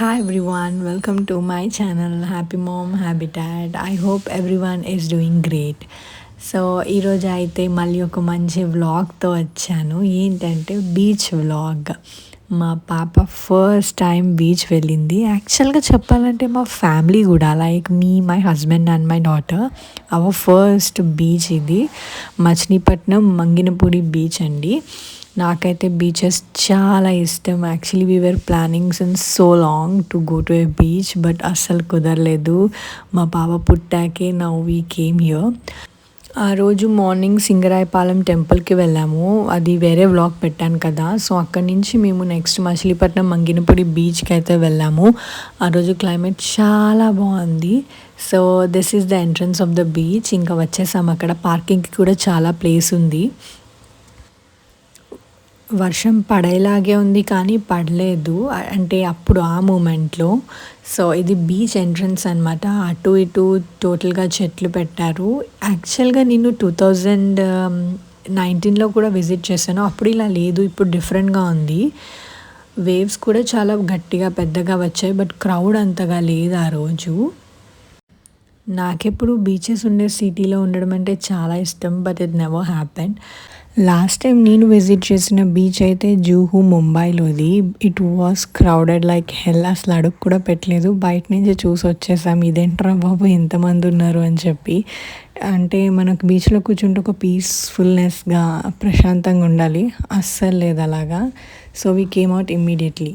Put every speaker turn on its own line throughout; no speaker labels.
Hi everyone, welcome to my channel Happy Mom Habitat. I hope everyone is doing great. So ఈరోజు అయితే మళ్ళీ ఒక మంచి వ్లాగ్తో వచ్చాను. ఏంటంటే బీచ్ వ్లాగ్ మా పాప ఫస్ట్ టైం బీచ్ వెళ్ళింది. యాక్చువల్గా చెప్పాలంటే మా ఫ్యామిలీ కూడా like me my husband and my daughter our first beach ఇది. మచిలీపట్నం మంగినపూడి బీచ్ అండి. నాకైతే బీచెస్ చాలా ఇష్టం. Actually we're planning since so long to go to a beach but అస్సలు కుదరలేదు. మా పాప పుట్టాకే నౌ వీ కేమ్ హియర్ ఆ రోజు మార్నింగ్ సింగరాయపాలెం టెంపుల్కి వెళ్ళాము. అది వేరే వ్లాగ్ పెట్టాను కదా. సో అక్కడి నుంచి మేము నెక్స్ట్ మచిలీపట్నం మంగినపూడి బీచ్కి అయితే వెళ్ళాము. ఆ రోజు క్లైమేట్ చాలా బాగుంది. So this is the entrance of the beach ఇంకా వచ్చేసాము అక్కడ. పార్కింగ్కి కూడా చాలా ప్లేస్ ఉంది. వర్షం పడేలాగే ఉంది కానీ పడలేదు. అంటే అప్పుడు ఆ మూమెంట్లో. సో ఇది బీచ్ ఎంట్రన్స్ అనమాట అటు ఇటు టోటల్గా చెట్లు పెట్టారు. యాక్చువల్గా నేను టూ థౌజండ్ నైన్టీన్లో కూడా విజిట్ చేశాను. అప్పుడు ఇలా లేదు. ఇప్పుడు డిఫరెంట్గా ఉంది. వేవ్స్ కూడా చాలా గట్టిగా పెద్దగా వచ్చాయి. బట్ క్రౌడ్ అంతగా లేదు ఆ రోజు. నాకెప్పుడు బీచెస్ ఉండే సిటీలో ఉండడం అంటే చాలా ఇష్టం. But it never happen last time నేను విజిట్ చేసిన బీచ్ అయితే Juhu ముంబైలోది. It was crowded like hell అసలు అడుగు కూడా పెట్టలేదు. బయట నుంచి చూసి వచ్చేసాం. ఇదేంట్రా బాబు ఎంతమంది ఉన్నారు అని చెప్పి. అంటే మనకు బీచ్లో కూర్చుంటే ఒక పీస్ఫుల్నెస్గా ప్రశాంతంగా ఉండాలి. అస్సలు లేదు అలాగా. So we came out immediately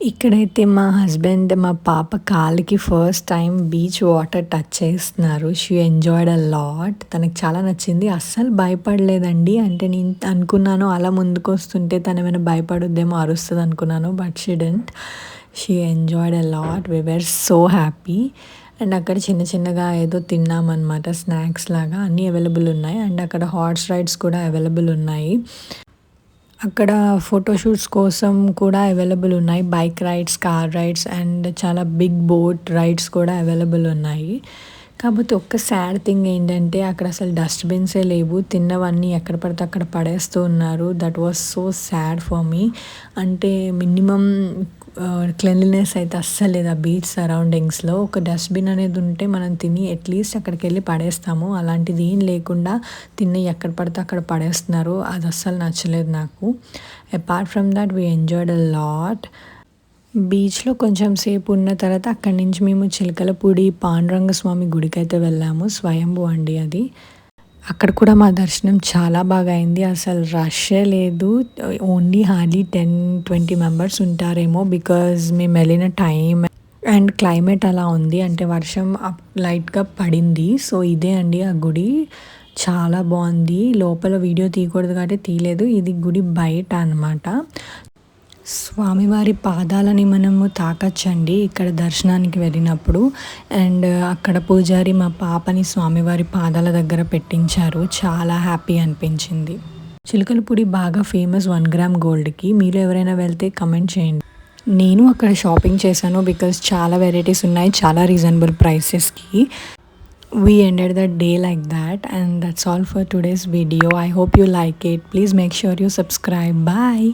ఇక్కడైతే మా హస్బెండ్ మా పాప కాలికి first time beach water touch చేస్తున్నారు. షీ ఎంజాయ్డ్ అ లాట్ తనకు చాలా నచ్చింది. అస్సలు భయపడలేదండి. అంటే నేను అనుకున్నాను అలా ముందుకు వస్తుంటే తను ఏమైనా భయపడుద్దేమో అరుస్తుంది అనుకున్నాను but she didn't she enjoyed a lot we were so happy and అక్కడ చిన్న చిన్నగా ఏదో తిన్నామన్నమాట స్నాక్స్ లాగా అన్నీ అవైలబుల్ ఉన్నాయి. అండ్ అక్కడ హార్స్ రైడ్స్ కూడా అవైలబుల్ ఉన్నాయి. అక్కడ ఫోటోషూట్స్ కోసం కూడా అవైలబుల్ ఉన్నాయి. Bike rides car rides and చాలా బిగ్ బోట్ రైడ్స్ కూడా అవైలబుల్ ఉన్నాయి. కాకపోతే ఒక్క సాడ్ థింగ్ ఏంటంటే అక్కడ అసలు డస్ట్బిన్సే లేవు. తిన్నవన్నీ ఎక్కడ పడితే అక్కడ పడేస్తూ ఉన్నారు. That was so sad for me అంటే మినిమం క్లెన్లీనెస్ అయితే అస్సలు లేదు ఆ బీచ్ సరౌండింగ్స్లో ఒక డస్ట్బిన్ అనేది ఉంటే మనం తిని అట్లీస్ట్ అక్కడికి వెళ్ళి పడేస్తాము. అలాంటిది ఏం లేకుండా తిని ఎక్కడ పడితే అక్కడ పడేస్తున్నారు. అది అస్సలు నచ్చలేదు నాకు. Apart from that we enjoyed a lot బీచ్లో కొంచెం సేపు ఉన్న తర్వాత అక్కడి నుంచి మేము చిలకలపూడి పాండురంగ స్వామి గుడికి అయితే వెళ్ళాము. స్వయంభూ అండి అది. అక్కడ కూడా మా దర్శనం చాలా బాగా అయింది. అసలు రష్యే లేదు. Only hardly ten twenty members ఉంటారేమో బికాజ్ మేము వెళ్ళిన టైం అండ్ క్లైమేట్ అలా ఉంది. అంటే వర్షం లైట్గా పడింది. సో ఇదే అండి ఆ గుడి. చాలా బాగుంది. లోపల వీడియో తీయకూడదు కాబట్టి తీయలేదు. ఇది గుడి బయట అనమాట స్వామివారి పాదాలని మనము తాకచ్చండి ఇక్కడ దర్శనానికి వెళ్ళినప్పుడు. అండ్ అక్కడ పూజారి మా పాపని స్వామివారి పాదాల దగ్గర పెట్టించారు. చాలా హ్యాపీ అనిపించింది. చిలకలపూడి బాగా ఫేమస్ వన్ గ్రామ్ గోల్డ్కి. మీరు ఎవరైనా వెళ్తే కమెంట్ చేయండి. నేను అక్కడ షాపింగ్ చేశాను బికాస్ చాలా వెరైటీస్ ఉన్నాయి చాలా రీజనబుల్ ప్రైసెస్కి. We ended the day like that and that's all for today's video. I hope you like it. Please make sure you subscribe. Bye.